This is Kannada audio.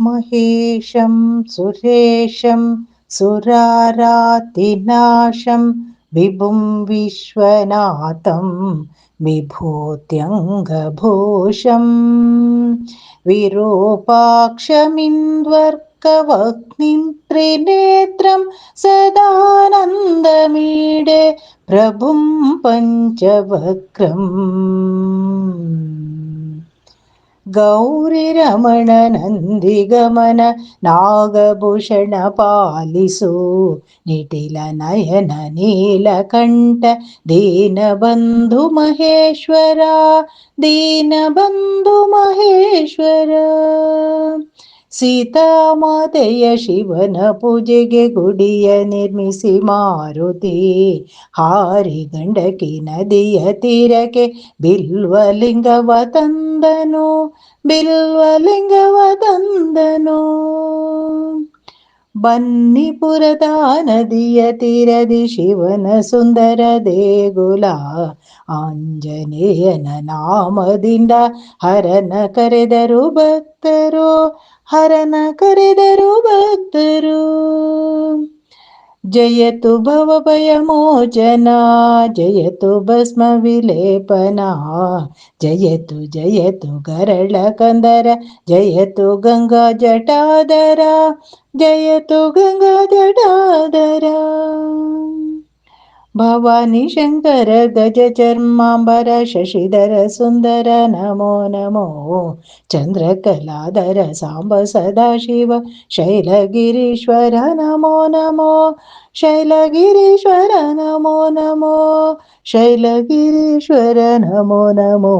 महेशं सुरेशं सुरारातिनाशं विभुं विश्वनाथं विभूत्यङ्गभूषं विरूपाक्षमिन्द्वर्कवह्निं त्रिनेत्रं सदानन्दमीडे प्रभुं पञ्चवक्रम् ಗೌರಿರಮಣ ನಂದಿಗಮನ ನಾಗಭೂಷಣ ಪಾಲಿಸು. ನಿಟಿಲ ನಯನ ನೀಲಕಂಠ ದೀನಬಂಧು ಮಹೇಶ್ವರ ದೀನಬಂಧು ಮಹೇಶ್ವರ. ಸೀತಾಮಾತೆಯ ಶಿವನ ಪೂಜೆಗೆ ಗುಡಿಯ ನಿರ್ಮಿಸಿ ಮಾರುತಿ. ಹಾರಿ ಗಂಡಕಿ ನದಿಯ ತೀರಕ್ಕೆ ಬಿಲ್ವಲಿಂಗವ ತಂದನು ಬಿಲ್ವಲಿಂಗವ ತಂದನು. ಬನ್ನಿಪುರದ ನದಿಯ ತೀರದಿ ಶಿವನ ಸುಂದರ ದೇಗುಲ. ಆಂಜನೇಯನ ನಾಮದಿಂದ ಹರನ ಕರೆದರು ಭಕ್ತರು ಹರನ ಕರೆದರು ಭಕ್ತರು. జయతు భవభయమోచనా జయతు భస్మ విలేపనా జయతు జయతు గరళ కందర జయతు గంగా జటాధర జయతు గంగా జటాధరా ഭവാനി ശങ്കര ഗജ ചർമാംബര ശശിധര സുന്ദര നമോ നമോ. ചന്ദ്രകലാധര സാംബ സദാശിവ ശൈലഗിരീശ്വര നമോ നമോ. ശൈലഗിരീശ്വര നമോ നമോ. ശൈലഗിരീശ്വര നമോ നമോ.